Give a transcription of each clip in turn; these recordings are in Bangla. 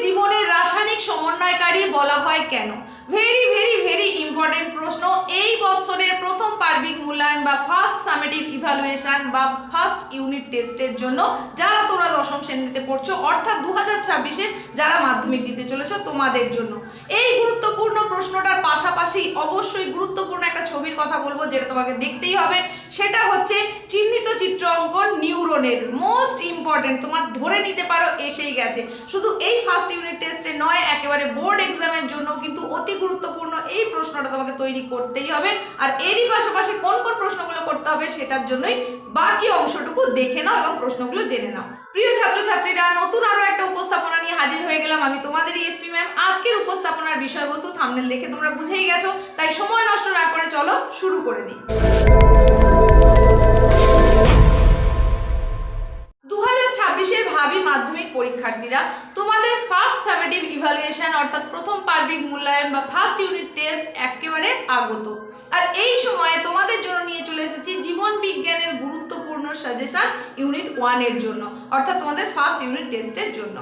জীবনের রাসায়নিক সমন্বয়কারী বলা হয় কেন? ভেরি ভেরি ভেরি ইম্পর্টেন্ট প্রশ্ন। এই বছরের প্রথম পার্বিক মূল্যায়ন বা ফার্স্ট সামেটিভ ইভালুয়েশন বা ফার্স্ট ইউনিট টেস্টের জন্য যারা তোমরা দশম শ্রেণীতে পড়ছো, অর্থাৎ দু হাজার ছাব্বিশে যারা মাধ্যমিক দিতে চলেছো তোমাদের জন্য। এই গুরুত্বপূর্ণ প্রশ্নটার পাশাপাশি অবশ্যই গুরুত্বপূর্ণ একটা ছবির কথা বলব, যেটা তোমাকে দেখতেই হবে। সেটা হচ্ছে চিহ্নিত চিত্র অঙ্কন নিউরনের মোস্ট ইম্পর্টেন্ট তোমার ধরে নিতে পারো, এসেই গেছে। শুধু এই ফার্স্ট ইউনিট টেস্টে নয়, একেবারে বোর্ড এক্সামের জন্য কিন্তু অতি গুরুত্বপূর্ণ এই প্রশ্নটা তোমাকে তৈরি করতেই হবে। আর এরই পাশাপাশি কোন কোন প্রশ্নগুলো করতে হবে সেটার জন্যই বাকি অংশটুকু দেখে নাও এবং প্রশ্নগুলো জেনে নাও। প্রিয় ছাত্রছাত্রীরা, নতুন আরও একটা উপস্থাপনা নিয়ে হাজির হয়ে গেলাম আমি তোমাদের এসপি ম্যাম। আজকের উপস্থাপনার বিষয়বস্তু থামনেল দেখে তোমরা বুঝেই গেছো, তাই সময় নষ্ট না করে চলো শুরু করে দিই। দু হাজার ছাব্বিশের ভাবি মাধ্যমিক পরীক্ষার্থীরা সামেটিভ অর্থাৎ প্রথম পার্বিক মূল্যায়ন বা ফার্স্ট ইউনিট টেস্ট একেবারে আগত। আর এই সময়ে তোমাদের জন্য নিয়ে চলে এসেছি জীবন বিজ্ঞানের গুরুত্বপূর্ণ সাজেশন ইউনিট ওয়ানের জন্য, অর্থাৎ তোমাদের ফার্স্ট ইউনিট টেস্টের জন্য।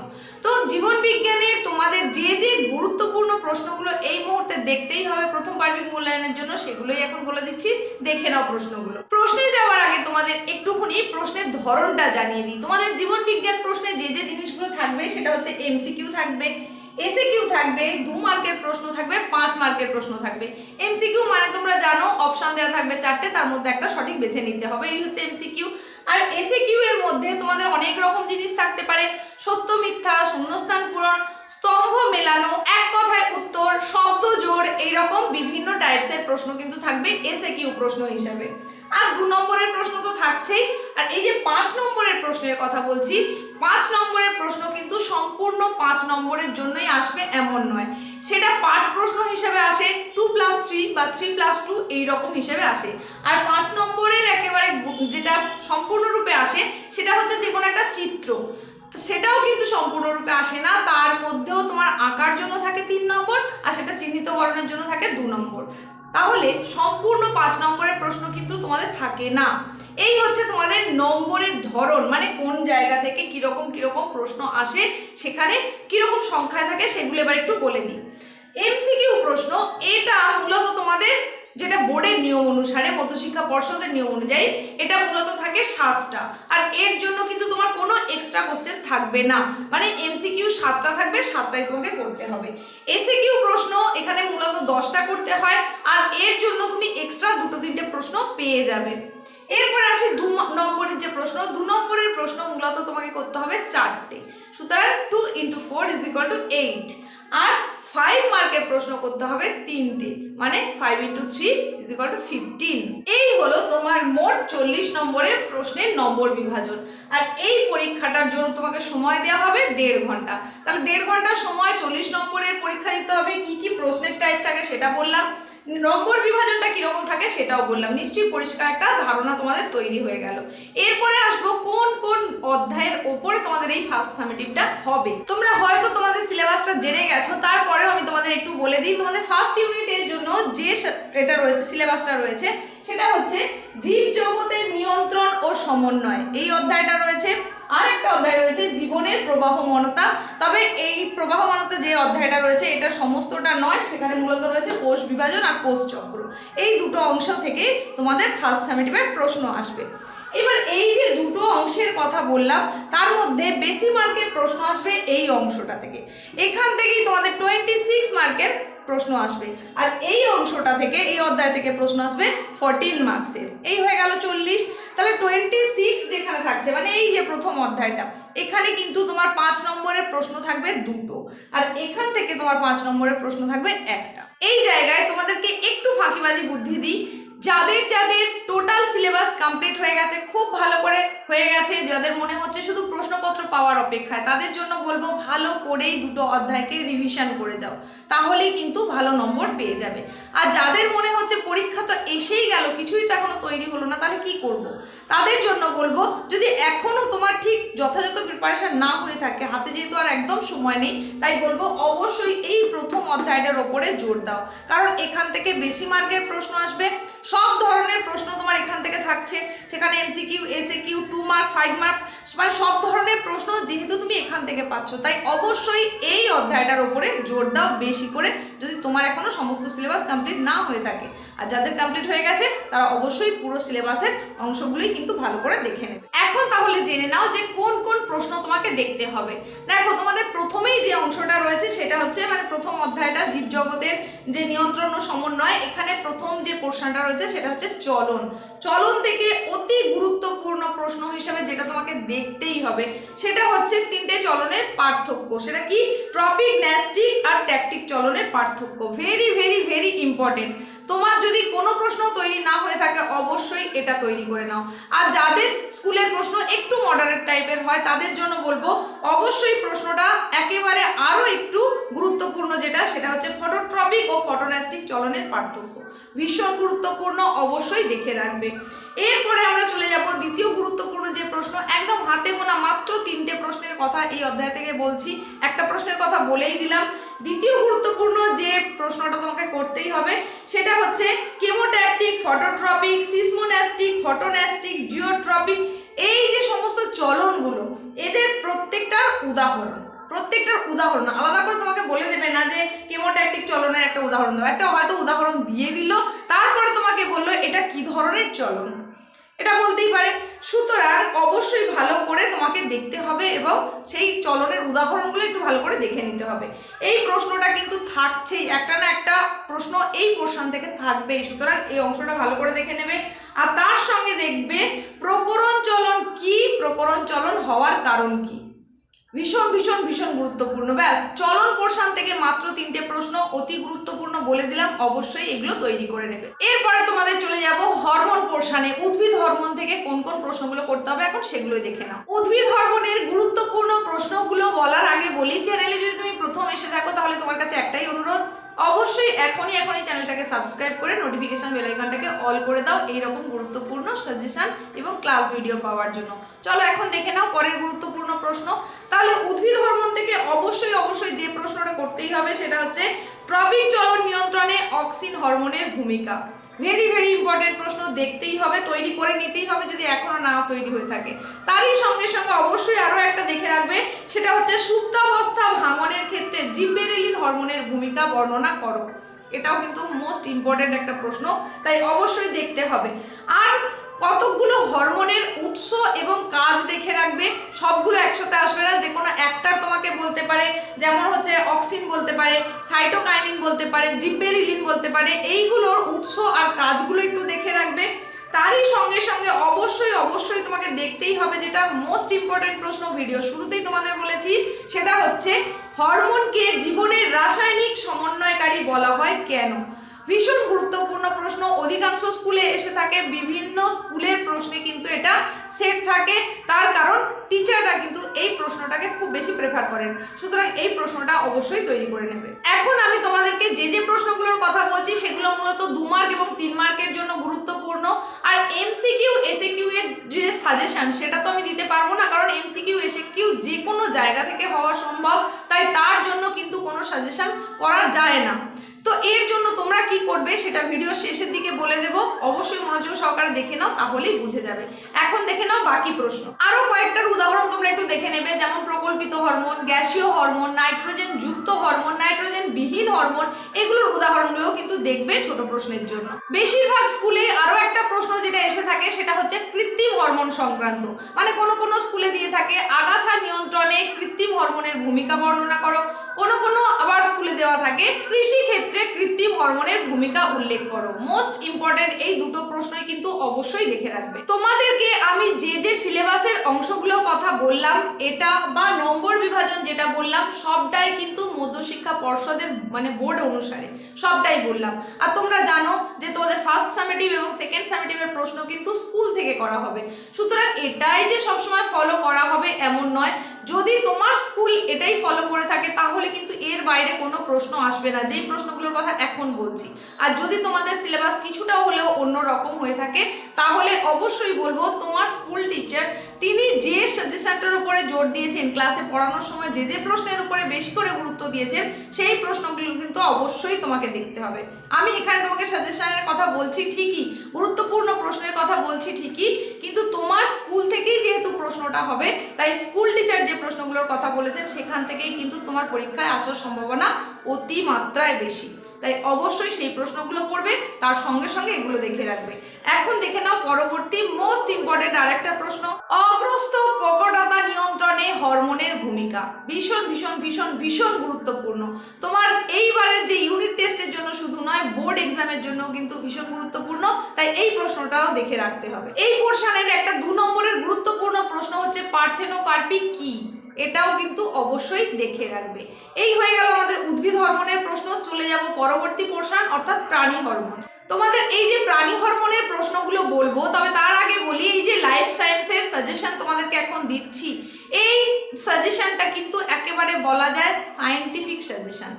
তো জীবন বিজ্ঞানে তোমাদের যে যে গুরুত্বপূর্ণ প্রশ্নগুলো এই মুহূর্তে দেখতেই হবে প্রথম পার্বিক মূল্যায়নের জন্য, সেগুলোই এখন বলে দিচ্ছি, দেখে নাও প্রশ্নগুলো। প্রশ্নে যাওয়ার আগে তোমাদের একটুখানি প্রশ্নের ধরনটা জানিয়ে দিই। তোমাদের জীবন বিজ্ঞান প্রশ্নে যে যে জিনিসগুলো থাকবে সেটা হচ্ছে এমসিকিউ থাকবে এসে কিউ থাকবে, দু মার্কের প্রশ্ন থাকবে, পাঁচ মার্কের প্রশ্ন থাকবে। এমসিকিউ মানে তোমরা জানো অপশন দেওয়া থাকবে চারটে, তার মধ্যে একটা সঠিক বেছে নিতে হবে, এই হচ্ছে এমসিকিউ আর এসে কিউ এর মধ্যে তোমাদের অনেক রকম জিনিস থাকতে পারে, সত্য, মিথ্যা শূন্যস্থান পূরণ স্তম্ভ মেলানো এক কথায় উত্তর শব্দ জোড় এইরকম বিভিন্ন টাইপসের প্রশ্ন কিন্তু থাকবে এসে কিউ প্রশ্ন হিসাবে। আর দু নম্বরের প্রশ্ন তো থাকছেই। আর এই যে পাঁচ নম্বরের প্রশ্নের কথা বলছি, পাঁচ নম্বরের প্রশ্ন কিন্তু সম্পূর্ণ পাঁচ নম্বরের জন্যই আসবে এমন নয়। সেটা পাঠ প্রশ্ন হিসেবে আসে টু প্লাস থ্রি বা থ্রি প্লাস টু এইরকম হিসেবে আসে। আর পাঁচ নম্বরের একেবারে যেটা সম্পূর্ণরূপে আসে, সেটা হচ্ছে যে কোনো একটা চিত্র। সেটাও কিন্তু সম্পূর্ণরূপে আসে না, তার মধ্যেও তোমার আঁকার জন্য থাকে তিন নম্বর, আর সেটা চিহ্নিতকরণের জন্য থাকে দু নম্বর। তাহলে সম্পূর্ণ পাঁচ নম্বরের প্রশ্ন কিন্তু তোমাদের থাকে না। এই হচ্ছে তোমাদের নম্বরের ধরন মানে কোন জায়গা থেকে কীরকম কীরকম প্রশ্ন আসে, সেখানে কীরকম সংখ্যায় থাকে সেগুলো এবার একটু বলে দিই। এমসিকিউ প্রশ্ন, এটা মূলত তোমাদের যেটা বোর্ডের নিয়ম অনুসারে মধ্যশিক্ষা পর্ষদের নিয়ম অনুযায়ী এটা মূলত থাকে সাতটা। আর এর জন্য কিন্তু তোমার কোনো এক্সট্রা কোশ্চেন থাকবে না। মানে এমসিকিউ সাতটা থাকবে, সাতটাই তোমাকে করতে হবে। এসে কিউ প্রশ্ন এখানে মূলত দশটা করতে হয়, আর এর জন্য তুমি এক্সট্রা দুটো তিনটে প্রশ্ন পেয়ে যাবে। এরপর আসে দু নম্বরের যে প্রশ্ন, দু নম্বরের প্রশ্ন মূলত তোমাকে করতে হবে চারটে। সুতরাং two into four is equal to eight R five মার্কের প্রশ্ন করতে হবে তিনটে মানে five into three is equal to fifteen এই হলো তোমার মোট চল্লিশ নম্বরের প্রশ্নের নম্বর বিভাজন। আর এই পরীক্ষাটার জন্য তোমাকে সময় দেওয়া হবে দেড় ঘণ্টা। তাহলে দেড় ঘণ্টার সময় চল্লিশ নম্বরের পরীক্ষা দিতে হবে, কি কি প্রশ্নের টাইপ থাকে সেটা বললাম। নম্বর বিভাজনটা কীরকম থাকে সেটাও বললাম। নিশ্চয়ই পরিষ্কার একটা ধারণা তোমাদের তৈরি হয়ে গেল। এরপরে আসব কোন কোন অধ্যায়ের ওপরে তোমাদের এই ফার্স্ট সামেটিভটা হবে। তোমরা হয়তো তোমাদের সিলেবাসটা জেনে গেছো, তারপরেও আমি তোমাদের একটু বলে দিই। তোমাদের ফার্স্ট ইউনিটের জন্য যে এটা রয়েছে, সিলেবাসটা রয়েছে, সেটা হচ্ছে জীব জগতের নিয়ন্ত্রণ ও সমন্বয়। এই অধ্যায়টা রয়েছে। আর একটা অধ্যায় রয়েছে, জীবনের প্রবাহমানতা। তবে এই প্রবাহমানতা যে অধ্যায়টা রয়েছে, এটা সমস্তটা নয়, সেখানে মূলত রয়েছে কোষ বিভাজন আর কোষ চক্র। এই দুটো অংশ থেকে তোমাদের ফার্স্ট সামেটিভের প্রশ্ন আসবে। এবার এই যে দুটো অংশের কথা বললাম, তার মধ্যে বেশি মার্কের প্রশ্ন আসবে এই অংশটা থেকে। এখান থেকেই তোমাদের টোয়েন্টি সিক্স মার্কের প্রশ্ন আসবে। আর এই অংশটা থেকে, এই অধ্যায় থেকে প্রশ্ন আসবে ফোরটিন মার্কসের এই হয়ে গেল চল্লিশ। তাহলে টোয়েন্টি সিক্স যেখানে থাকছে মানে এই যে প্রথম অধ্যায়টা, এখানে কিন্তু তোমার পাঁচ নম্বরের প্রশ্ন থাকবে দুটো। আর এখান থেকে তোমার পাঁচ নম্বরের প্রশ্ন থাকবে একটা। এই জায়গায় তোমাদেরকে একটু ফাঁকিবাজি বুদ্ধি দিই। যাদের যাদের টোটাল সিলেবাস কমপ্লিট হয়ে গেছে, খুব ভালো করে হয়ে গেছে, যাদের মনে হচ্ছে শুধু প্রশ্নপত্র পাওয়ার অপেক্ষায়, তাদের জন্য বলব ভালো করেই দুটো অধ্যায়কে রিভিশন করে যাও। তাহলেই কিন্তু ভালো নম্বর পেয়ে যাবে। আর যাদের মনে হচ্ছে পরীক্ষা তো এসেই গেল, কিছুই তো এখনও তৈরি হলো না, তাহলে কি করব। তাদের জন্য বলব, যদি এখনও তোমার ঠিক যথাযথ প্রিপারেশন না হয়ে থাকে, হাতে যেহেতু আর একদম সময় নেই, তাই বলব অবশ্যই এই প্রথম অধ্যায়টার ওপরে জোর দাও। কারণ এখান থেকে বেশি মার্কের প্রশ্ন আসবে, সব ধরনের প্রশ্ন তোমার এখান থেকে থাকছে। সেখানে MC MCQ SA Q two mark five mark মানে সব ধরনের প্রশ্ন যেহেতু তুমি এখান থেকে পাচ্ছ, তাই অবশ্যই এই অধ্যায়টার ওপরে জোর দাও, বেশি করে যদি তোমার এখনও সমস্ত সিলেবাস কমপ্লিট না হয়ে থাকে। আর যাদের কমপ্লিট হয়ে গেছে, তারা অবশ্যই পুরো সিলেবাসের অংশগুলোই কিন্তু ভালো করে দেখে নেবে। এখন তাহলে জেনে নাও যে কোন কোন তোমাকে দেখতে হবে। দেখো, তোমাদের প্রথমেই যে অংশটা রয়েছে সেটা হচ্ছে মানে প্রথম অধ্যায়টা জীবজগতের যে নিয়ন্ত্রণ ও সমন্বয়, এখানে প্রথম যে পোর্শনটা রয়েছে সেটা হচ্ছে চলন। চলন থেকে অতি গুরুত্বপূর্ণ প্রশ্ন হিসাবে যেটা তোমাকে দেখতেই হবে, সেটা হচ্ছে তিনটে চলনের পার্থক্য। সেটা কি? ট্রপিক ন্যাস্টিক আর ট্যাকটিক চলনের পার্থক্য। ভেরি ভেরি ভেরি ইম্পর্টেন্ট তোমার যদি কোনো প্রশ্ন তৈরি না হয়ে থাকে, অবশ্যই এটা তৈরি করে নাও। আর যাদের স্কুলের প্রশ্ন একটু মডারেট টাইপের হয়, তাদের জন্য বলব, অবশ্যই প্রশ্নটা একেবারে আরও একটু গুরুত্বপূর্ণ যেটা, সেটা হচ্ছে ফটোট্রপিক ও ফটোনাস্টিক চলনের পার্থক্য। ভীষণ গুরুত্বপূর্ণ, অবশ্যই দেখে রাখবে। এরপরে আমরা চলে যাব দ্বিতীয় গুরুত্বপূর্ণ যে প্রশ্ন, একদম হাতে গোনা মাত্র তিনটে প্রশ্নের কথা এই অধ্যায় থেকে বলছি। একটা প্রশ্নের কথা বলেই দিলাম। দ্বিতীয় গুরুত্বপূর্ণ যে প্রশ্নটা তোমাকে করতেই হবে, সেটা হচ্ছে chemotactic phototropic seismonastic photonastic geotropic এই যে সমস্ত চলনগুলো, এদের প্রত্যেকটার উদাহরণ প্রত্যেকটার উদাহরণ, আলাদা করে তোমাকে বলে দেবে না যে কেমোট্যাকটিক চলনের একটা উদাহরণ দাও। একটা হয়তো উদাহরণ দিয়ে দিল, তারপরে তোমাকে বলল এটা কি ধরনের চলন? এটা বলতেই পারে। সুতরাং অবশ্যই ভালো করে তোমাকে দেখতে হবে এবং সেই চলনের উদাহরণগুলো একটু ভালো করে দেখে নিতে হবে। এই প্রশ্নটা কিন্তু থাকছেই, একটা না একটা প্রশ্ন এই প্রশ্ন থেকে থাকবেই। সুতরাং এই অংশটা ভালো করে দেখে নেবে। আর তার সঙ্গে দেখবে, প্রকরণ চলন কি? প্রকরণ চলন হওয়ার কারণ কি? ভীষণ ভীষণ ভীষণ গুরুত্বপূর্ণ। ব্যাস, চলন পোর্শন থেকে মাত্র তিনটে প্রশ্ন অতি গুরুত্বপূর্ণ বলে দিলাম, অবশ্যই এগুলো তৈরি করে নেবে। এরপরে তোমাদের চলে যাব হরমোন পোর্শানে উদ্ভিদ হরমোন থেকে কোন কোন প্রশ্নগুলো করতে হবে, এখন সেগুলো দেখে নাও। উদ্ভিদ হরমোনের গুরুত্বপূর্ণ প্রশ্নগুলো বলার আগে বলি চ্যানেলে যদি তুমি প্রথম এসে থাকো তাহলে তোমার কাছে একটাই অনুরোধ এখনই এখন এই চ্যানেলটাকে সাবস্ক্রাইব করে নোটিফিকেশন বেল আইকনটাকে অল করে দাও এইরকম গুরুত্বপূর্ণ সাজেশন এবং ক্লাস ভিডিও পাওয়ার জন্য। চলো এখন দেখে নাও পরের গুরুত্বপূর্ণ প্রশ্ন। তাহলে উদ্ভিদ হরমোন থেকে অবশ্যই অবশ্যই যে প্রশ্নটা করতেই হবে সেটা হচ্ছে, ট্রপিক চলন নিয়ন্ত্রণে অক্সিন হরমোনের ভূমিকা। ভেরি ভেরি ইম্পর্টেন্ট প্রশ্ন দেখতেই হবে, তৈরি করে নিতেই হবে যদি এখনও না তৈরি হয়ে থাকে। তারই সঙ্গে সঙ্গে অবশ্যই আরও একটা দেখে রাখবে, সেটা হচ্ছে সুপ্তাবস্থা ভাঙনের ক্ষেত্রে জিব্বেরেলিন হরমোনের ভূমিকা বর্ণনা করো। এটাও কিন্তু মোস্ট ইম্পর্ট্যান্ট একটা প্রশ্ন, তাই অবশ্যই দেখতে হবে। আর কতকগুলো হরমোনের উৎস এবং কাজ দেখে রাখবে, সবগুলো একসাথে আসবে না যে কোনো একটার তোমাকে বলতে পারে, যেমন হচ্ছে অক্সিন বলতে পারে সাইটোকাইনিন বলতে পারে জিব্বেরিলিন বলতে পারে, এইগুলোর উৎস আর কাজগুলো একটু দেখে রাখবে। তারই সঙ্গে সঙ্গে অবশ্যই অবশ্যই তোমাকে দেখতেই হবে যেটা মোস্ট ইম্পর্টেন্ট প্রশ্ন ভিডিও শুরুতেই তোমাদের বলেছি, সেটা হচ্ছে হরমোনকে জীবনের রাসায়নিক সমন্বয়কারী বলা হয় কেন? ভীষণ গুরুত্বপূর্ণ প্রশ্ন। অধিকাংশ স্কুলে এসে থাকে, বিভিন্ন স্কুলের প্রশ্নে কিন্তু এটা সেট থাকে। তার কারণ টিচাররা কিন্তু এই প্রশ্নটাকে খুব বেশি প্রেফার করেন। সুতরাং এই প্রশ্নটা অবশ্যই তৈরি করে নেবে। এখন আমি তোমাদেরকে যে যে প্রশ্নগুলোর কথা বলছি, সেগুলো মূলত দু মার্ক এবং তিন মার্কের জন্য গুরুত্বপূর্ণ। আর এমসিকিউ এসএকিউ এর যে সাজেশন সেটা তো আমি দিতে পারব না। কারণ এমসিকিউ এসএকিউ যে কোনো জায়গা থেকে হওয়া সম্ভব। তাই তার জন্য কিন্তু কোনো সাজেশন করা যায় না। তো এর জন্য তোমরা কি করবে সেটা ভিডিও শেষের দিকে বলে দেব। অবশ্যই মনোযোগ সহকারে দেখে নাও, তাহলেই বুঝে যাবে। এখন দেখে নাও বাকি প্রশ্ন। আরও কয়েকটার উদাহরণ তোমরা একটু দেখে নেবে, যেমন প্রকল্পিত হরমোন, গ্যাসীয় হরমোন, নাইট্রোজেন যুক্ত হরমোন, নাইট্রোজেন বিহীন হরমোন, এগুলোর উদাহরণগুলো কিন্তু দেখবে ছোট প্রশ্নের জন্য। বেশিরভাগ স্কুলে আরও একটা প্রশ্ন যেটা এসে থাকে, সেটা হচ্ছে কৃত্রিম হরমোন সংক্রান্ত। মানে কোনো কোনো স্কুলে দিয়ে থাকে, আগাছা নিয়ন্ত্রণে কৃত্রিম হরমোনের ভূমিকা বর্ণনা করো কোনো কোনো আবার স্কুলে দেওয়া থাকে। কৃষি ক্ষেত্রে কৃত্রিম হরমোনের ভূমিকা উল্লেখ করো। মোস্ট ইম্পর্টেন্ট এই দুটো প্রশ্নই কিন্তু অবশ্যই দেখে রাখবে। তোমাদেরকে আমি যে যে সিলেবাসের অংশগুলো কথা বললাম, এটা বা নম্বর বিভাজন যেটা বললাম, সবটাই কিন্তু মধ্যশিক্ষা পর্ষদের মানে বোর্ড অনুসারে সবটাই বললাম। আর তোমরা জানো যে তোমাদের ফার্স্ট সামেটিভ এবং সেকেন্ড সামেটিভের প্রশ্ন কিন্তু স্কুল থেকে করা হবে। সুতরাং এটাই যে সবসময় ফলো করা হবে এমন নয় যদি তোমার স্কুল এটাই ফলো করে থাকে, তাহলে কিন্তু এর বাইরে কোনো প্রশ্ন আসবে না। যেই প্রশ্নগুলোর কথা এখন বলছি। আর যদি তোমাদের সিলেবাস কিছুটা হলেও অন্য রকম হয়ে থাকে, তাহলে অবশ্যই বলব তোমার স্কুল টিচার তিনি যে সাজেশনটার উপরে জোর দিয়েছেন ক্লাসে পড়ানোর সময়, যে যে প্রশ্নের উপরে বেশি করে গুরুত্ব দিয়েছেন, সেই প্রশ্নগুলো কিন্তু অবশ্যই তোমাকে দেখতে হবে। আমি এখানে তোমাকে সাজেশনের কথা বলছি ঠিকই, গুরুত্বপূর্ণ প্রশ্নের কথা বলছি ঠিকই, কিন্তু তোমার স্কুল থেকেই যেহেতু প্রশ্নটা হবে, তাই স্কুল টিচার যে প্রশ্নগুলোর কথা বলেছেন, সেখান থেকেই কিন্তু তোমার পরীক্ষায় আসার সম্ভাবনা অতি মাত্রায় বেশি। তাই অবশ্যই সেই প্রশ্নগুলো পড়বে, তার সঙ্গে সঙ্গে এগুলো দেখে রাখবে। এখন দেখে নাও পরবর্তী মোস্ট ইম্পর্টেন্ট আরেকটা প্রশ্ন। অগ্রস্ত প্রকটতা নিয়ন্ত্রণে হরমোনের ভূমিকা। ভীষণ ভীষণ ভীষণ ভীষণ গুরুত্বপূর্ণ। তোমার এইবারের যে ইউনিট টেস্টের জন্য শুধু নয় বোর্ড এক্সামের জন্য কিন্তু ভীষণ গুরুত্বপূর্ণ। তাই এই প্রশ্নটাও দেখে রাখতে হবে। এই পোর্শনের একটা দু নম্বরের পার্থেনোকার্পি কি? এটাও কিন্তু অবশ্যই দেখে রাখবে। এই হয়ে গেল আমাদের উদ্ভিদ হরমোনের প্রশ্ন, চলে যাব পরবর্তী পোর্শন অর্থাৎ প্রাণী হরমোন। তোমাদের এই যে প্রাণী হরমোনের প্রশ্নগুলো বলব, তবে তার আগে বলি, এই যে লাইফ সায়েন্সের সাজেশন তোমাদেরকে এখন দিচ্ছি। এই সাজেশনটা কিন্তু একেবারে বলা যায় সায়েন্টিফিক সাজেশন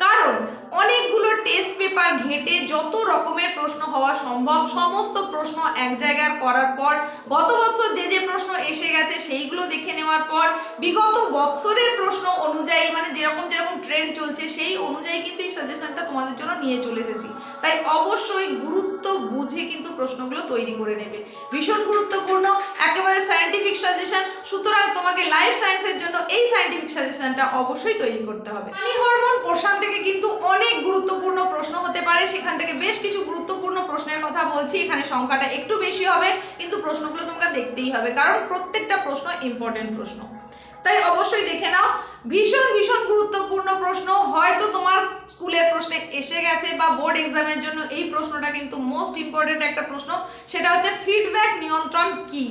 কারণ অনেকগুলো টেস্ট পেপার ঘেঁটে যত রকমের প্রশ্ন হওয়া সম্ভব, সমস্ত প্রশ্ন এক জায়গার করার পর, গত বছর যে যে প্রশ্ন এসে গেছে সেইগুলো দেখে নেওয়ার পর, বিগত বৎসরের প্রশ্ন অনুযায়ী মানে যেরকম যেরকম ট্রেন্ড চলছে সেই অনুযায়ী কিন্তু এই সাজেশনটা তোমাদের জন্য নিয়ে চলে এসেছি। তাই অবশ্যই গুরুত্ব বুঝে কিন্তু প্রশ্নগুলো তৈরি করে নেবে। ভীষণ গুরুত্বপূর্ণ, একেবারে সায়েন্টিফিক সাজেশন সুতরাং তোমাকে লাইফ সায়েন্সের জন্য এই সায়েন্টিফিক সাজেশনটা অবশ্যই তৈরি করতে হবে। প্রাণী হরমোন পোর্শন থেকে কিন্তু অনেক গুরুত্বপূর্ণ প্রশ্ন হতে পারে। সেখান থেকে বেশ কিছু গুরুত্বপূর্ণ প্রশ্নের কথা বলছি। এখানে সংখ্যাটা একটু বেশি হবে, কিন্তু প্রশ্নগুলো তোমাকে দেখতেই হবে, কারণ প্রত্যেকটা প্রশ্ন ইম্পর্টেন্ট প্রশ্ন। তাই অবশ্যই দেখে নাও, ভীষণ ভীষণ গুরুত্বপূর্ণ প্রশ্ন। হয়তো তোমার স্কুলের প্রশ্নে এসে গেছে বা বোর্ড এক্সামের জন্য এই প্রশ্নটা কিন্তু মোস্ট ইম্পর্টেন্ট একটা প্রশ্ন। সেটা হচ্ছে ফিডব্যাক নিয়ন্ত্রণ কি?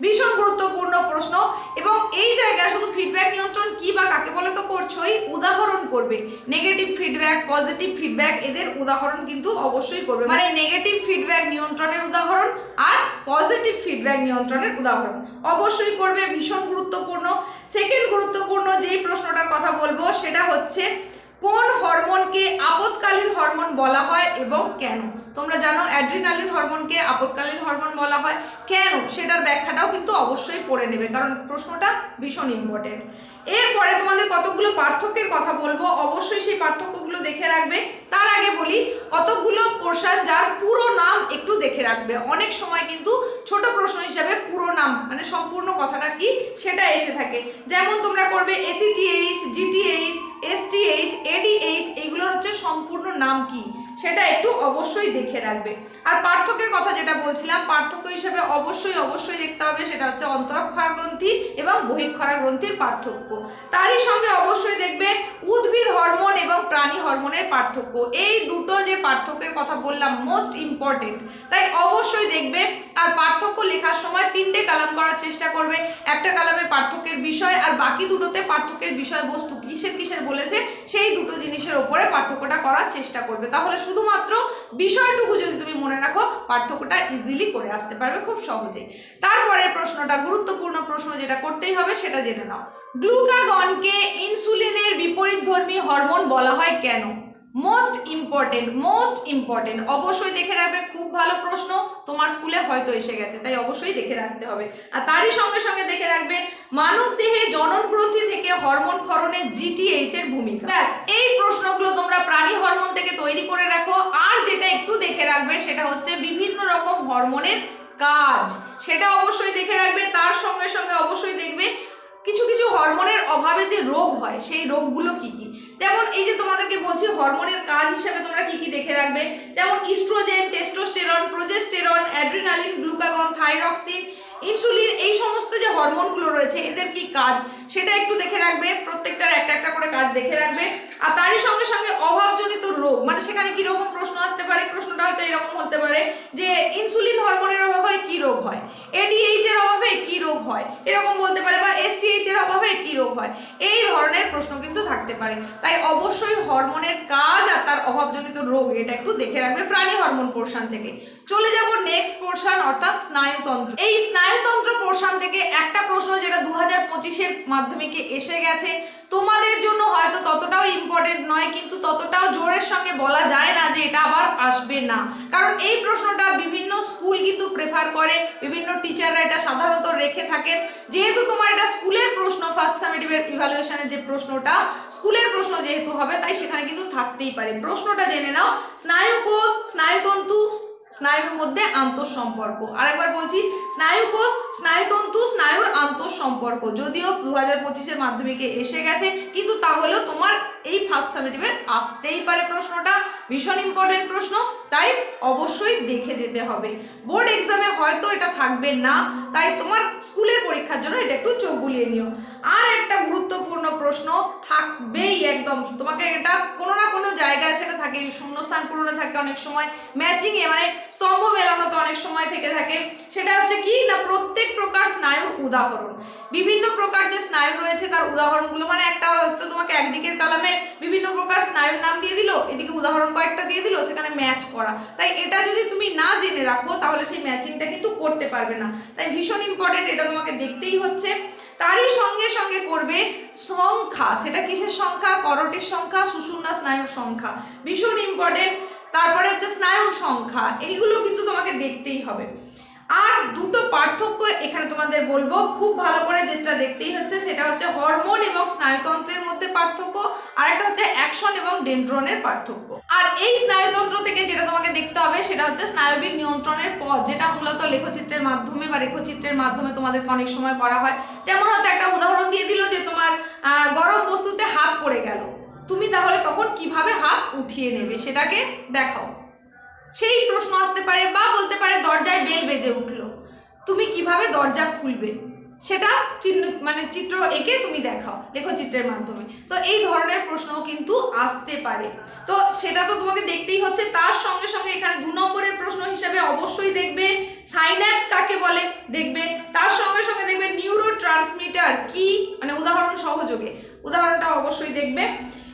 ভীষণ গুরুত্বপূর্ণ প্রশ্ন এবং এই জায়গায় শুধু ফিডব্যাক নিয়ন্ত্রণ কি বা কাকে বলে তো করছোই, উদাহরণ করবে। নেগেটিভ ফিডব্যাক পজিটিভ ফিডব্যাক এদের উদাহরণ কিন্তু অবশ্যই করবে। মানে নেগেটিভ ফিডব্যাক নিয়ন্ত্রণের উদাহরণ আর পজিটিভ ফিডব্যাক নিয়ন্ত্রণের উদাহরণ। অবশ্যই করবে, ভীষণ গুরুত্বপূর্ণ। সেকেন্ড গুরুত্বপূর্ণ যেই প্রশ্নটার কথা বলব, সেটা হচ্ছে কোন হরমোনকে আপদকালীন হরমোন বলা হয় এবং কেন? তোমরা জানো অ্যাড্রিনালিন হরমোনকে আপদকালীন হরমোন বলা হয়। কেন? সেটার ব্যাখ্যাটাও কিন্তু অবশ্যই পড়ে নেবে, কারণ প্রশ্নটা ভীষণ ইম্পর্টেন্ট এরপরে তোমাদের কতগুলো পার্থক্যের কথা বলব, অবশ্যই সেই পার্থক্যগুলো দেখে রাখবে। তার আগে বলি কতগুলো পোর্শন যার পুরো নাম একটু দেখে রাখবে। অনেক সময় কিন্তু ছোট প্রশ্ন হিসাবে পুরো নাম মানে সম্পূর্ণ কথাটা কি, সেটা এসে থাকে। যেমন তোমরা করবে এসিটিএইচ জিটিএইচ এসটিএইচ এডিএইচ এইগুলোর হচ্ছে সম্পূর্ণ নাম কি? সেটা একটু অবশ্যই দেখে রাখবে। আর পার্থক্যের কথা যেটা বলছিলাম, পার্থক্য হিসেবে অবশ্যই অবশ্যই দেখতে হবে সেটা হচ্ছে অন্তরক্ষরা গ্রন্থি এবং বহিক্ষরা গ্রন্থির পার্থক্য। তারই সঙ্গে অবশ্যই দেখবে উদ্ভিদ হরমোন এবং প্রাণী হরমোনের পার্থক্য। এই দুটো যে পার্থক্যের কথা বললাম মোস্ট ইম্পর্টেন্ট তাই অবশ্যই দেখবে আর পার্থক্য লেখার সময় তিনটে কালাম করার চেষ্টা করবে। একটা কালামে পার্থক্যের বিষয় আর বাকি দুটোতে পার্থক্যের বিষয়বস্তু কিসের কিসের বলেছে, সেই জিনিসের ওপরে পার্থক্যটা করার চেষ্টা করবে। তাহলে শুধুমাত্র বিষয়টুকু যদি তুমি মনে রাখো, পার্থক্যটা ইজিলি করে আসতে পারবে খুব সহজেই। তারপরের প্রশ্নটা, গুরুত্বপূর্ণ প্রশ্ন যেটা করতেই হবে সেটা জেনে নাও। গ্লুকাগনকে ইনসুলিনের বিপরীতধর্মী হরমোন বলা হয় কেন? মোস্ট ইম্পর্টেন্ট মোস্ট ইম্পর্টেন্ট অবশ্যই দেখে রাখবে, খুব ভালো প্রশ্ন। তোমার স্কুলে হয়তো এসে গেছে, তাই অবশ্যই দেখে রাখতে হবে। আর তারই সঙ্গে সঙ্গে দেখে রাখবে, মানব দেহে জনন গ্রন্থি থেকে হরমোন ক্ষরণে জিটিএইচ এর ভূমিকা। ব্যাস, এই প্রশ্নগুলো তোমরা প্রাণী হরমোন থেকে তৈরি করে রাখো। আর যেটা একটু দেখে রাখবে, সেটা হচ্ছে বিভিন্ন রকম হরমোনের কাজ। সেটা অবশ্যই দেখে রাখবে, তার সঙ্গে সঙ্গে অবশ্যই দেখবে, কিছু কিছু হরমোনের অভাবে যে রোগ হয়, সেই রোগগুলো কি কি? যেমন এই যে তোমাদেরকে বলছি, হরমোনের কাজ হিসাবে তোমরা কি কি দেখে রাখবে? যেমন oestrogen testosterone progesterone adrenaline glucagon thyroxine insulin এই সমস্ত যে হরমোনগুলো রয়েছে, এদের কি কাজ? সেটা একটু দেখে রাখবে, প্রত্যেকটার একটা একটা করে কাজ দেখে রাখবে। আর তারই সঙ্গে সঙ্গে অভাবজনিত রোগ মানে সেখানে কি রকম প্রশ্ন আসতে পারে, প্রশ্নটা হয়তো এরকম হতে পারে যে ইনসুলিন হরমোনের অভাবে কি রোগ হয় এডিএইচ এর অভাবে কি রোগ হয়, এরকম বলতে পারে বা এসটিএইচ এর অভাবে কি রোগ হয়, এই ধরনের প্রশ্ন কিন্তু থাকতে পারে। তাই অবশ্যই হরমোনের কাজ আর তার অভাবজনিত রোগ, এটা একটু দেখে রাখবে প্রাণী হরমোন পোর্শন থেকে। চলে যাব নেক্সট পোর্শন অর্থাৎ স্নায়ুতন্ত্র। এই স্নায়ুতন্ত্র পোর্শন থেকে একটা প্রশ্ন যেটা দু হাজার পঁচিশের মাধ্যমিকে এসে গেছে। তোমাদের জন্য হয়তো ততটাও ইম্পর্টেন্ট নয়, কিন্তু ততটাও জোরের সঙ্গে বলা যায় না যে এটা আবার আসবে না। কারণ এই প্রশ্নটা বিভিন্ন স্কুল কিন্তু প্রেফার করে, বিভিন্ন টিচাররা এটা সাধারণত রেখে থাকেন। যেহেতু তোমার এটা স্কুলের প্রশ্ন ফার্স্ট সামেটিভের ইভ্যালুয়েশনের যে প্রশ্নটা স্কুলের প্রশ্ন যেহেতু হবে, তাই সেখানে কিন্তু থাকতেই পারে। প্রশ্নটা জেনে নাও। স্নায়ুকোষ, স্নায়ুতন্তু স্নায়ুর মধ্যে আন্তঃসম্পর্ক। আরেকবার বলছি, স্নায়ু কোষ, স্নায়ুতন্তু, স্নায়ুর আন্তঃসম্পর্ক। যদিও দু হাজার পঁচিশের মাধ্যমিকে এসে গেছে কিন্তু তাহলেও তোমার এই ফার্স্ট সামেটিভে আসতেই পারে প্রশ্নটা। ভীষণ ইম্পর্টেন্ট প্রশ্ন, তাই অবশ্যই দেখে যেতে হবে। বোর্ড এক্সামে হয়তো এটা থাকবে না, তাই তোমার স্কুলের পরীক্ষার জন্য এটা একটু চোখ বুলিয়ে নিও। আর একটা গুরুত্বপূর্ণ প্রশ্ন, থাকবেই একদম। তোমাকে এটা কোনো না কোনো জায়গায় সেটা থাকে শূন্যস্থান পূরণে থাকে অনেক সময়। ম্যাচিংয়ে মানে স্তম্ভ মেলানো তো অনেক সময় থেকে থাকে। সেটা হচ্ছে কি না, প্রত্যেক প্রকার স্নায়ুর উদাহরণ। বিভিন্ন প্রকার যে স্নায়ু রয়েছে, তার উদাহরণগুলো মানে একটা হয়তো তোমাকে একদিকের কালামে বিভিন্ন প্রকার স্নায়ুর নাম দিয়ে দিল, এদিকে উদাহরণ কয়েকটা দিয়ে দিল, সেখানে ম্যাচ করা। তাই এটা যদি তুমি না জেনে রাখো, তাহলে সেই ম্যাচিংটা কিন্তু করতে পারবে না। তাই ভীষণ ইম্পর্টেন্ট এটা তোমাকে দেখতেই হচ্ছে। তারই সঙ্গে সঙ্গে করবে সংখ্যা। সেটা কিসের সংখ্যা? করটির সংখ্যা সুষুম্না স্নায়ুর সংখ্যা? ভীষণ ইম্পর্টেন্ট তারপরে হচ্ছে স্নায়ুর সংখ্যা। এইগুলো কিন্তু তোমাকে দেখতেই হবে। আর দুটো পার্থক্য এখানে তোমাদের বলব। খুব ভালো করে যেটা দেখতেই হচ্ছে, সেটা হচ্ছে হরমোন এবং স্নায়ুতন্ত্রের মধ্যে পার্থক্য, আর একটা হচ্ছে অ্যাকশন এবং ডেন্ড্রনের পার্থক্য। আর এই স্নায়ুতন্ত্র থেকে যেটা তোমাকে দেখতে হবে, সেটা হচ্ছে স্নায়বিক নিয়ন্ত্রণের পথ, যেটা মূলত লেখচিত্রের মাধ্যমে বা রেখচিত্রের মাধ্যমে তোমাদেরকে অনেক সময় করা হয়। যেমন হয়তো একটা উদাহরণ দিয়ে দিল যে তোমার গরম বস্তুতে হাত পড়ে গেল। তুমি তাহলে তখন কীভাবে হাত উঠিয়ে নেবে, সেটাকে দেখাও। সেই প্রশ্ন আসতে পারে বা বলতে পারে দরজায় বেল বেজে উঠল। তুমি কীভাবে দরজা খুলবে? সেটা চিহ্ন মানে চিত্র এঁকে তুমি দেখাও, লেখচিত্রের মাধ্যমে। তো এই ধরনের প্রশ্নও কিন্তু আসতে পারে। তো সেটা তো তোমাকে দেখতেই হচ্ছে। তার সঙ্গে সঙ্গে এখানে দু নম্বরের প্রশ্ন হিসাবে অবশ্যই দেখবে সাইন্যাপস কাকে বলে? দেখবে, তার সঙ্গে সঙ্গে দেখবে নিউরো ট্রান্সমিটার কি? মানে উদাহরণ সহযোগে। উদাহরণটা অবশ্যই দেখবে।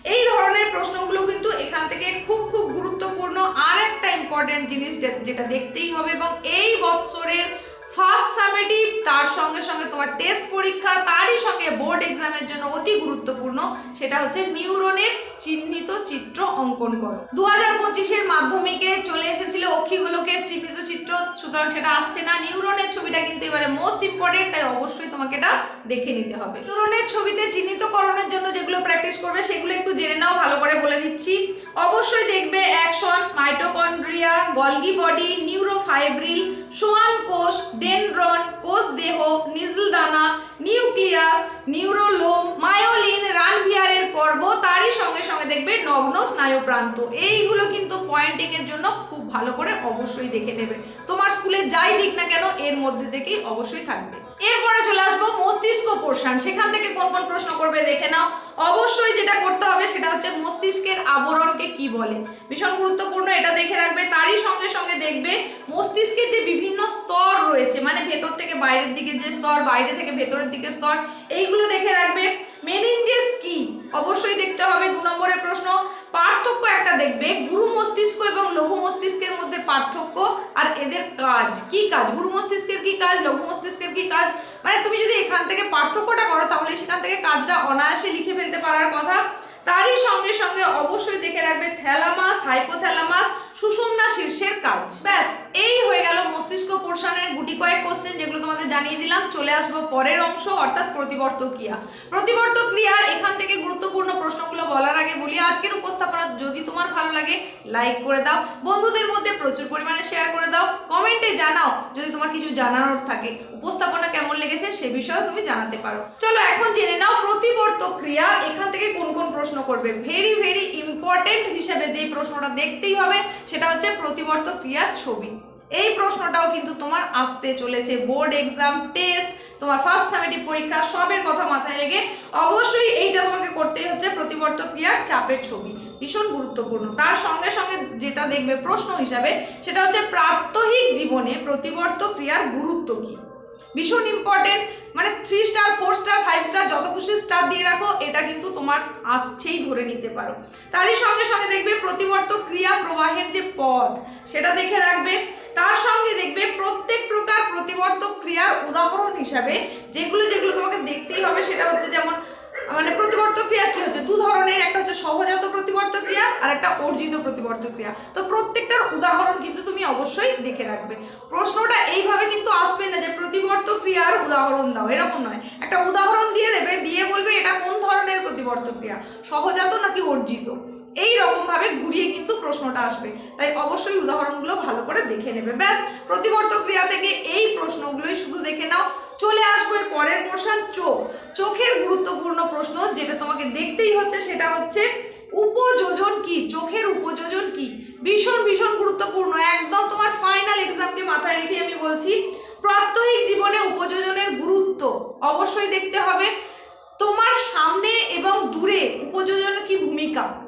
এই ধরনের প্রশ্নগুলো কিন্তু এখান থেকে খুব খুব গুরুত্বপূর্ণ আর একটা ইম্পর্টেন্ট জিনিস যেটা দেখতেই হবে এবং এই বৎসরের ফার্স্ট সামেটিভ তার সঙ্গে সঙ্গে তোমার টেস্ট পরীক্ষা, তারই সঙ্গে বোর্ড এক্সামের জন্য অতি গুরুত্বপূর্ণ, সেটা হচ্ছে নিউরনের চিহ্নিত চিত্র অঙ্কন করো। দু হাজার পঁচিশের মাধ্যমিকে চলে এসেছিল অক্ষিগুলোকে চিহ্নিত চিত্র, সুতরাং সেটা আসছে না। নিউরনের ছবিটা কিন্তু এবারে মোস্ট ইম্পর্টেন্ট তাই অবশ্যই তোমাকে এটা দেখে নিতে হবে। নিউরনের ছবিতে চিহ্নিতকরণের জন্য যেগুলো প্র্যাকটিস করবে, সেগুলো একটু জেনে নাও, ভালো করে বলে দিচ্ছি। অবশ্যই দেখবে axon mitochondria Golgi body neurofibril Schwann কোষ ডেনড্রন কোষ দেহ নিজল দানা নিউক্লিয়াস নিউরোলোম মায়োলিন রানভিয়ারের পর্ব তারই সঙ্গে সঙ্গে দেখবে নগ্ন স্নায়ুপ্রান্ত এইগুলো কিন্তু পয়েন্টিংয়ের জন্য খুব ভালো করে অবশ্যই দেখে নেবে। তোমার স্কুলে যাই দিক না কেন, এর মধ্যে থেকেই অবশ্যই থাকবে। এরপরে চলে আসব মস্তিষ্ক পোর্শন সেখান থেকে কোন কোন প্রশ্ন করবে দেখে নাও। অবশ্যই যেটা করতে হবে সেটা হচ্ছে মস্তিষ্কের আবরণকে কি বলে। ভীষণ গুরুত্বপূর্ণ, এটা দেখে রাখবে। তারই সঙ্গে সঙ্গে দেখবে মস্তিষ্কের যে বিভিন্ন স্তর রয়েছে মানে ভেতর থেকে বাইরের দিকে যে স্তর, বাইরে থেকে ভেতরের দিকে স্তর, এইগুলো দেখে রাখবে। মেনিনজেস কি? অবশ্যই দেখতে হবে। দু নম্বরের প্রশ্ন পার্থক্য একটা দেখবে, গুরু মস্তিষ্ক এবং লঘু মস্তিষ্কের মধ্যে পার্থক্য আর এদের কাজ, কি কাজ? গুরু মস্তিষ্কের কি কাজ? লঘু মস্তিষ্কের কি কাজ? মানে তুমি যদি এখান থেকে পার্থক্যটা করো, তাহলে সেখান থেকে কাজটা অনায়াসে লিখে ফেলতে পারার কথা। তারই সঙ্গে সঙ্গে অবশ্যই দেখে রাখবে থ্যালামাস হাইপোথ্যালামাস সুষুম্না শীর্ষের কাজ। ব্যাস, এই হয়ে গেল মস্তিষ্ক পোর্শনের গুটি কয়েক কোশ্চেন যেগুলো তোমাদের জানিয়ে দিলাম। চলে আসব পরের অংশ, অর্থাৎ প্রতিবর্ত ক্রিয়া। প্রতিবর্ত ক্রিয়ার এখান থেকে গুরুত্বপূর্ণ প্রশ্নগুলো বলার আগে বলি, আজকের উপস্থাপনা যদি তোমার ভালো লাগে লাইক করে দাও। বন্ধুদের মধ্যে প্রচুর পরিমাণে শেয়ার করে দাও। কমেন্টে জানাও যদি তোমার কিছু জানানোর থাকে। উপস্থাপনা কেমন লেগেছে সে বিষয়েও তুমি জানাতে পারো। চলো এখন জেনে নাও প্রতিবর্ত ক্রিয়া এখান থেকে কোন কোন প্রশ্ন করবে। ভেরি ভেরি ইম্পর্টেন্ট হিসেবে যেই প্রশ্নটা দেখতেই হবে সেটা হচ্ছে প্রতিবর্ত ক্রিয়ার ছবি। এই প্রশ্নটাও কিন্তু তোমার আসতে চলেছে। বোর্ড এক্সাম, টেস্ট, তোমার ফার্স্ট সামেটিভ পরীক্ষা, সবের কথা মাথায় রেখে অবশ্যই এইটা তোমাকে করতেই হচ্ছে প্রতিবর্ত ক্রিয়ার চাপের ছবি। ভীষণ গুরুত্বপূর্ণ। তার সঙ্গে সঙ্গে যেটা দেখবে প্রশ্ন হিসাবে, সেটা হচ্ছে প্রাত্যহিক জীবনে প্রতিবর্ত ক্রিয়ার গুরুত্ব কী? ভীষণ ইম্পর্টেন্ট মানে three star four star five star যত খুশি স্টার দিয়ে রাখো, এটা কিন্তু তোমার আসছেই ধরে নিতে পারো। তারই সঙ্গে সঙ্গে দেখবে প্রতিবর্ত ক্রিয়া প্রবাহের যে পথ, সেটা দেখে রাখবে। তার সঙ্গে দেখবে প্রত্যেক প্রকার প্রতিবর্ত ক্রিয়ার উদাহরণ হিসাবে, যেগুলো যেগুলো তোমাকে দেখতেই হবে, সেটা হচ্ছে যেমন মানে প্রতিবর্ত ক্রিয়া কি হচ্ছে? দু ধরনের, একটা হচ্ছে সহজাত প্রতিবর্ত ক্রিয়া আর একটা অর্জিত প্রতিবর্ত ক্রিয়া। তো প্রত্যেকটার উদাহরণ কিন্তু তুমি অবশ্যই দেখে রাখবে। প্রশ্নটা এইভাবে কিন্তু আসবে না যে প্রতিবর্ত ক্রিয়ার উদাহরণ দাও, এরকম নয়। একটা উদাহরণ দিয়ে দেবে, দিয়ে বলবে এটা কোন ধরনের প্রতিবর্ত ক্রিয়া? সহজাত নাকি অর্জিত? এই রকম ভাবে ঘুরিয়ে কিন্তু প্রশ্নটা আসবে। তাই অবশ্যই উদাহরণগুলো ভালো করে দেখে নেবে। ব্যাস প্রতিবর্ত ক্রিয়া থেকে এই প্রশ্নগুলোই শুধু দেখে নাও। চলে আসবে এর পরের পোর্শন চোখ। চোখের গুরুত্বপূর্ণ প্রশ্ন যেটা তোমাকে দেখতেই হচ্ছে সেটা হচ্ছে, উপযোজন কি? চোখের উপযোজন কি? ভীষণ ভীষণ গুরুত্বপূর্ণ। একদম তোমার ফাইনাল এক্সামকে মাথায় রেখে আমি বলছি, প্রাত্যহিক জীবনে উপযোজনের গুরুত্ব অবশ্যই দেখতে হবে। তোমার সামনে এবং দূরে উপযোজনের কি ভূমিকা?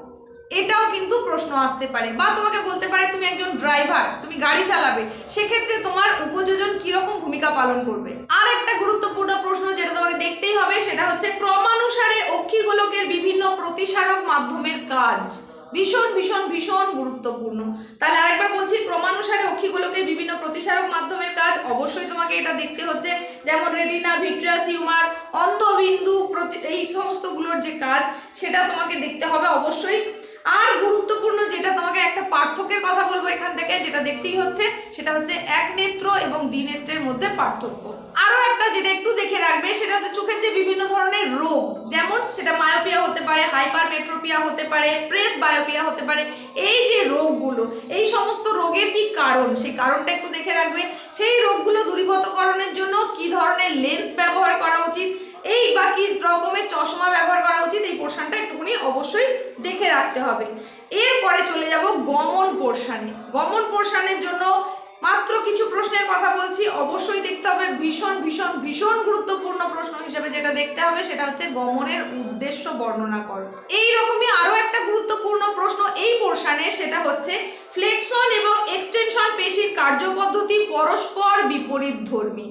এটাও কিন্তু প্রশ্ন আসতে পারে বা তোমাকে বলতে পারে তুমি একজন ড্রাইভার তুমি গাড়ি চালাবে। সেক্ষেত্রে তোমার উপযোজন কীরকম ভূমিকা পালন করবে? আর একটা গুরুত্বপূর্ণ প্রশ্ন যেটা তোমাকে দেখতেই হবে, সেটা হচ্ছে ক্রমানুসারে অক্ষিগোলকের বিভিন্ন প্রতিসারক মাধ্যমের কাজ। ভীষণ ভীষণ ভীষণ গুরুত্বপূর্ণ। তাহলে আরেকবার বলছি, ক্রমানুসারে অক্ষিগোলকের বিভিন্ন প্রতিসারক মাধ্যমের কাজ। অবশ্যই তোমাকে এটা দেখতে হচ্ছে, যেমন রেটিনা, ভিট্রাস, হিউমার অন্ধবিন্দু এই সমস্তগুলোর যে কাজ, সেটা তোমাকে দেখতে হবে অবশ্যই। আর গুরুত্বপূর্ণ যেটা তোমাকে একটা পার্থক্যের কথা বলব এখান থেকে, যেটা দেখতেই হচ্ছে, সেটা হচ্ছে এক নেত্র এবং দ্বিনেত্রের মধ্যে পার্থক্য। আরও একটা যেটা একটু দেখে রাখবে, সেটা হচ্ছে চোখের যে বিভিন্ন ধরনের রোগ, যেমন সেটা মায়োপিয়া হতে পারে হাইপার মেট্রোপিয়া হতে পারে প্রেস বায়োপিয়া হতে পারে, এই যে রোগগুলো, এই সমস্ত রোগের কি কারণ? সেই কারণটা একটু দেখে রাখবে। সেই রোগগুলো দূরীভূতকরণের জন্য কি ধরনের লেন্স ব্যবহার করা উচিত? এই বা কি রকমের চশমা ব্যবহার করা উচিত, এই পোর্শনটা একটুখানি অবশ্যই দেখে রাখতে হবে। এরপরে চলে যাব গমন পোর্শানে। গমন পোর্শানের জন্য মাত্র কিছু প্রশ্নের কথা বলছি, অবশ্যই দেখতে হবে ভীষণ ভীষণ ভীষণ গুরুত্বপূর্ণ প্রশ্ন হিসেবে যেটা দেখতে হবে সেটা হচ্ছে গমনের উদ্দেশ্য বর্ণনা করো। এই রকমই আরও একটা গুরুত্বপূর্ণ প্রশ্ন এই পোর্শানে, সেটা হচ্ছে ফ্লেকশন এবং এক্সটেনশন পেশির কার্যপদ্ধতি পরস্পর বিপরীত ধর্মী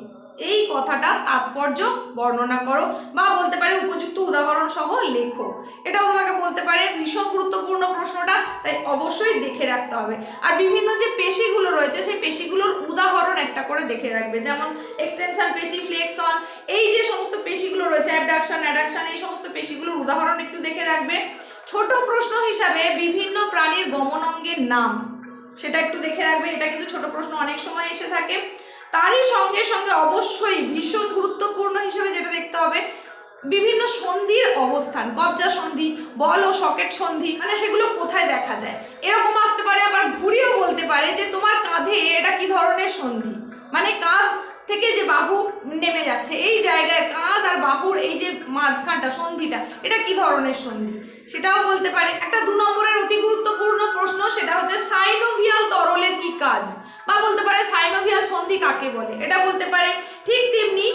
এই কথাটা তাৎপর্য বর্ণনা করো বা বলতে পারে উপযুক্ত উদাহরণ সহ লেখো। এটাও তোমাকে বলতে পারে ভীষণ গুরুত্বপূর্ণ প্রশ্নটা, তাই অবশ্যই দেখে রাখতে হবে। আর বিভিন্ন যে পেশিগুলো রয়েছে, সেই পেশিগুলোর উদাহরণ একটা করে দেখে রাখবে। যেমন এক্সটেনশন পেশি ফ্লেক্সন এই যে সমস্ত পেশিগুলো রয়েছে অ্যাডাকশন অ্যাডাকশন এই সমস্ত পেশিগুলোর উদাহরণ একটু দেখে রাখবে। ছোট প্রশ্ন হিসাবে বিভিন্ন প্রাণীর গমন অঙ্গের নাম, সেটা একটু দেখে রাখবে। এটা কিন্তু ছোট প্রশ্ন অনেক সময় এসে থাকে। তারই সঙ্গে সঙ্গে অবশ্যই ভীষণ গুরুত্বপূর্ণ হিসেবে যেটা দেখতে হবে, বিভিন্ন সন্ধির অবস্থান, কবজা সন্ধি, বল ও সকেট সন্ধি মানে সেগুলো কোথায় দেখা যায়? এরকম আসতে পারে, আবার ঘুরিয়েও বলতে পারে যে তোমার কাঁধে এটা কি ধরনের সন্ধি? মানে কাঁধ থেকে যে বাহু নেমে যাচ্ছে, এই জায়গায় কাঁধ আর বাহুর এই যে মাঝখানটা, সন্ধিটা, এটা কি ধরনের সন্ধি? সেটাও বলতে পারে। একটা দু নম্বরের অতি গুরুত্বপূর্ণ প্রশ্ন, সেটা হচ্ছে কাজ বা সাইনোভিয়াল সন্ধি কাকে বলে? এটা বলতে পারে ঠিক তেমনি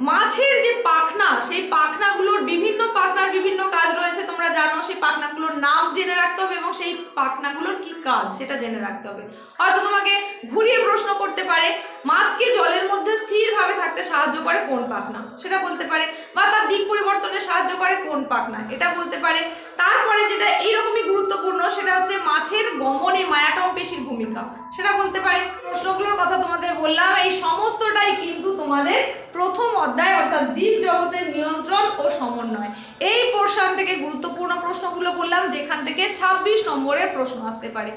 মাছের যে পাখনা, সেই পাখনাগুলোর বিভিন্ন পাখনার বিভিন্ন কাজ রয়েছে, তোমরা জানো, সেই পাখনাগুলোর নাম জেনে রাখতে হবে এবং সেই পাখনাগুলোর কি কাজ, সেটা জেনে রাখতে হবে। হয়তো তোমাকে ঘুরিয়ে প্রশ্ন করতে পারে মাছকে জলের মধ্যে স্থিরভাবে থাকতে সাহায্য করে কোন পাখনা? সেটা বলতে পারে, বা তার দিক পরিবর্তনে সাহায্য করে কোন পাখনা? এটা বলতে পারে। তারপরে যেটা এইরকমই গুরুত্বপূর্ণ, সেটা হচ্ছে মাছের গমনে মায়াটম পেশির ভূমিকা। সেটা বলতে পারে। প্রশ্নগুলোর কথা তোমাদের বললাম, এই সমস্তটাই কিন্তু তোমাদের প্রথম অধ্যায়, অর্থাৎ জীব জগতের নিয়ন্ত্রণ ও সমন্বয়। এই পোর্শন থেকে গুরুত্বপূর্ণ প্রশ্নগুলো বললাম, যেখান থেকে ২৬ নম্বরের প্রশ্ন আসতে পারে।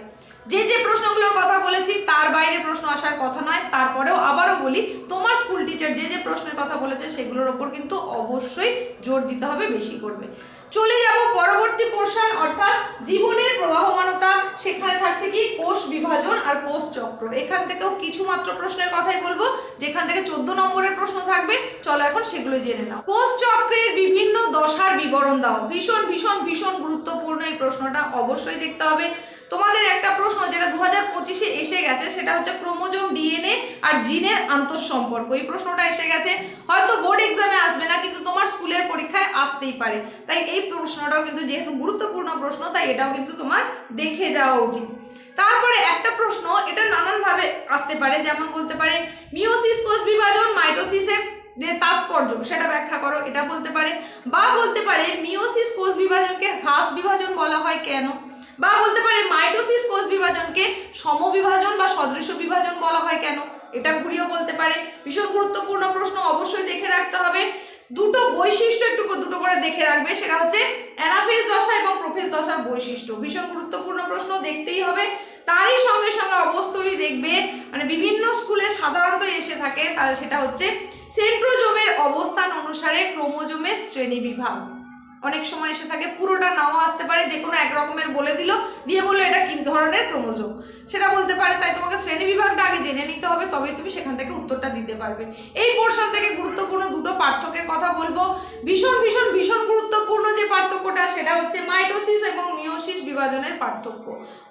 যে যে প্রশ্নগুলোর কথা বলেছি, তার বাইরে প্রশ্ন আসার কথা নয়। তারপরেও আবারও বলি, তোমার স্কুল টিচার যে যে প্রশ্নের কথা বলেছে, সেগুলোর ওপর কিন্তু অবশ্যই জোর দিতে হবে, বেশি করবে। চলে যাব পরবর্তী পোর্শন অর্থাৎ জীবনের প্রবাহমানতা। সেখানে থাকছে কি? কোষ বিভাজন আর কোষ চক্র। এখান থেকেও কিছু মাত্র প্রশ্নের কথাই বলব, যেখান থেকে চোদ্দ নম্বরের প্রশ্ন থাকবে। চলো এখন সেগুলো জেনে নাও। কোষ চক্রের বিভিন্ন দশার বিবরণ দাও। ভীষণ ভীষণ ভীষণ গুরুত্বপূর্ণ এই প্রশ্নটা অবশ্যই দেখতে হবে। তোমাদের একটা প্রশ্ন, যেটা দু হাজার পঁচিশে এসে গেছে, সেটা হচ্ছে ক্রোমোজোম ডিএনএ আর জিনের আন্তঃসম্পর্ক। এই প্রশ্নটা এসে গেছে। হয়তো বোর্ড এক্সামে আসবে না, কিন্তু তোমার স্কুলের পরীক্ষায় আসতেই পারে। তাই এই প্রশ্নটাও কিন্তু যেহেতু গুরুত্বপূর্ণ প্রশ্ন, তাই এটাও কিন্তু তোমার দেখে যাওয়া উচিত। তারপরে একটা প্রশ্ন, এটা নানানভাবে আসতে পারে, যেমন বলতে পারে মিওসিস কোষ বিভাজন মাইটোসিসের যে তাৎপর্য, সেটা ব্যাখ্যা করো। এটা বলতে পারে। বা বলতে পারে মিওসিস কোষ বিভাজনকে হ্রাস বিভাজন বলা হয় কেন? বা বলতে পারে মাইটোসিস কোষ বিভাজনকে সমবিভাজন বা সদৃশ বিভাজন বলা হয় কেন? এটা ঘুরিয়েও বলতে পারে। ভীষণ গুরুত্বপূর্ণ প্রশ্ন অবশ্যই দেখে রাখতে হবে। দুটো বৈশিষ্ট্য একটু দুটো করে দেখে রাখবে। সেটা হচ্ছে অ্যানাফেজ দশা এবং প্রোফেজ দশার বৈশিষ্ট্য। ভীষণ গুরুত্বপূর্ণ প্রশ্ন, দেখতেই হবে। তারই সঙ্গে সঙ্গে অবশ্যই দেখবে মানে বিভিন্ন স্কুলে সাধারণত এসে থাকে, তাহলে সেটা হচ্ছে সেন্ট্রোজোমের অবস্থান অনুসারে ক্রোমোজোমের শ্রেণি বিভাগ অনেক সময় এসে থাকে, পুরোটা নাও আসতে পারে যে কোনো এক রকমের বলে দিল, দিয়ে বলল, এটা কি ধরনের ক্রোমোজোম? সেটা বলতে পারে, তাই তোমাকে শ্রেণি বিভাগটা আগে জেনে নিতে হবে, তবেই তুমি সেখান থেকে উত্তরটা দিতে পারবে। এই পোর্শন থেকে গুরুত্বপূর্ণ দুটো পার্থক্যের কথা বলব। ভীষণ ভীষণ ভীষণ গুরুত্বপূর্ণ যে পার্থক্যটা, সেটা হচ্ছে মাইটোসিস এবং মিওসিস বিভাজনের পার্থক্য।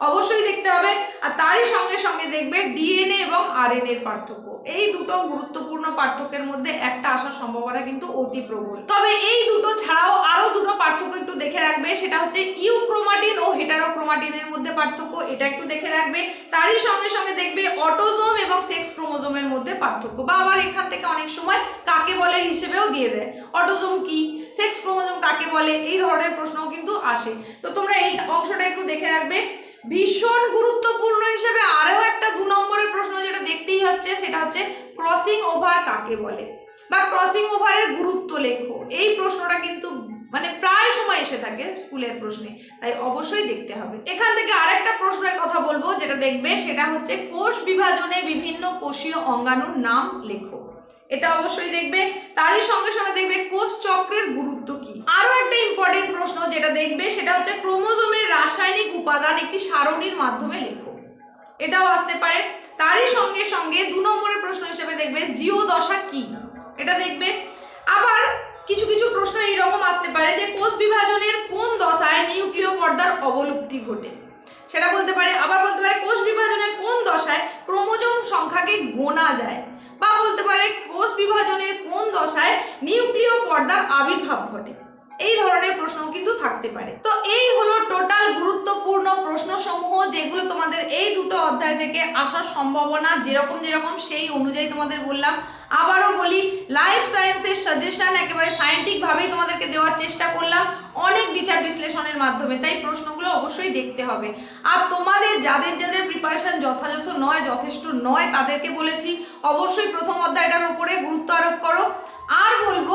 অবশ্যই দেখতে হবে, আর তারই সঙ্গে সঙ্গে দেখবে ডিএনএ এবং আরএনএ এর পার্থক্য। এই দুটো গুরুত্বপূর্ণ পার্থক্যের মধ্যে একটা আসার সম্ভাবনা কিন্তু অতি প্রবল। তবে এই দুটো ছাড়াও আরও দুটো পার্থক্য একটু দেখে রাখবে, সেটা হচ্ছে ইউক্রোমাটিন ও হেটারোক্রোমাটিনের মধ্যে পার্থক্য, এটা একটু দেখে রাখবে। তারই সঙ্গে সঙ্গে দেখবে অটোজোম এবং সেক্স ক্রোমোজোমের মধ্যে পার্থক্য। বা আবার এখান থেকে অনেক সময় কাকে বলে হিসেবেও দিয়ে দেয়। অটোজোম কি? সেক্স ক্রোমোজোম কাকে বলে? এই ধরনের প্রশ্নও কিন্তু আসে। তো তোমরা এই অংশটা একটু দেখে রাখবে। ভীষণ গুরুত্বপূর্ণ হিসেবে আরও একটা দু নম্বরের প্রশ্ন যেটা দেখতেই হচ্ছে, সেটা হচ্ছে ক্রসিং ওভার কাকে বলে? বা ক্রসিং ওভারের গুরুত্ব লেখো। এই প্রশ্নটা কিন্তু মানে প্রায় সময় এসে থাকে স্কুলের প্রশ্নে, তাই অবশ্যই দেখতে হবে। এখান থেকে আরেকটা প্রশ্নের কথা বলব, যেটা দেখবে, সেটা হচ্ছে কোষ বিভাজনে বিভিন্ন কোষীয় অঙ্গাণুর নাম লেখো। এটা অবশ্যই দেখবে, তারই সঙ্গে সঙ্গে দেখবে কোষ চক্রের গুরুত্ব কি। আরও একটা ইম্পর্টেন্ট প্রশ্ন যেটা দেখবে, সেটা হচ্ছে ক্রোমোজোমের রাসায়নিক উপাদান একটি সারণীর মাধ্যমে লেখো। এটাও আসতে পারে। তারই সঙ্গে সঙ্গে দু নম্বরের প্রশ্ন হিসেবে দেখবে জিও দশা কি? এটা দেখবে। আবার কিছু কিছু প্রশ্ন এইরকম আসতে পারে যে কোষ বিভাজনের কোন দশায় নিউক্লিয় পর্দার অবলুপ্তি ঘটে? সেটা বলতে পারে, আবার বলতে পারে কোষ বিভাজনের কোন দশায় ক্রোমোজোম সংখ্যাকে গোনা যায়? বা বলতে পারে কোষ বিভাজনের কোন দশায় নিউক্লিয় পর্দার আবির্ভাব ঘটে? এই ধরনের প্রশ্নও কিন্তু থাকতে পারে। তো এই হলো টোটাল গুরুত্বপূর্ণ প্রশ্নসমূহ যেগুলো তোমাদের এই দুটো অধ্যায় থেকে আসার সম্ভাবনা, যেরকম যেরকম সেই অনুযায়ী তোমাদের বললাম। আবারও বলি লাইফ সায়েন্সের সাজেশন একেবারে সায়েন্টিফিকভাবেই তোমাদেরকে দেওয়ার চেষ্টা করলাম। অনেক বিচার বিশ্লেষণের মাধ্যমে, তাই প্রশ্নগুলো অবশ্যই দেখতে হবে। আর তোমাদের যাদের যাদের প্রিপারেশন যথাযথ নয়, যথেষ্ট নয়, তাদেরকে বলেছি, অবশ্যই প্রথম অধ্যায়টার ওপরে গুরুত্ব আরোপ করো আর বলব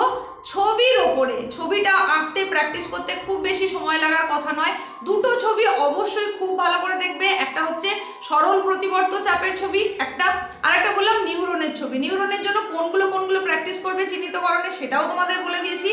ছবির ওপরে ছবিটা আঁকতে প্র্যাকটিস করতে খুব বেশি সময় লাগার কথা নয়। দুটো ছবি অবশ্যই খুব ভালো করে দেখবে। একটা হচ্ছে সরল প্রতিবর্ত চাপের ছবি, একটা আর একটা বললাম নিউরনের ছবি। নিউরনের জন্য কোনগুলো কোনগুলো প্র্যাকটিস করবে চিহ্নিতকরণে সেটাও তোমাদের বলে দিয়েছি।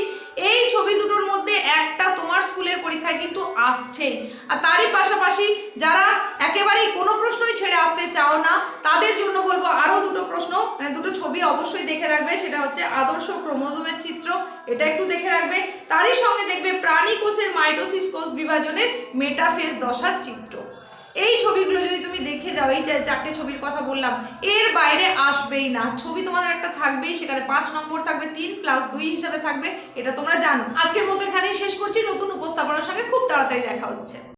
এই ছবি দুটোর মধ্যে একটা তোমার স্কুলের পরীক্ষায় কিন্তু আসছেই। আর তারই পাশাপাশি যারা একেবারেই কোনো প্রশ্নই ছেড়ে আসতে চাও না, তাদের জন্য বলব আরও দুটো প্রশ্ন। মানে দুটো ছবি অবশ্যই দেখে রাখবে, সেটা হচ্ছে আদর্শ ক্রোমোজোমের চিত্র, এটা একটু দেখে রাখবে। তারই সঙ্গে দেখবে প্রাণী কোষের মাইটোসিস কোষ বিভাজনের মেটাফেজ দশার চিত্র। এই ছবিগুলো যদি তুমি দেখে যাও, এই চারটে ছবির কথা বললাম, এর বাইরে আসবেই না। ছবি তোমাদের একটা থাকবেই, সেখানে পাঁচ নম্বর থাকবে, তিন প্লাস দুই হিসাবে থাকবে, এটা তোমরা জানো। আজকের মতো এখানেই শেষ করছি, নতুন উপস্থাপনার সঙ্গে খুব তাড়াতাড়ি দেখা হচ্ছে।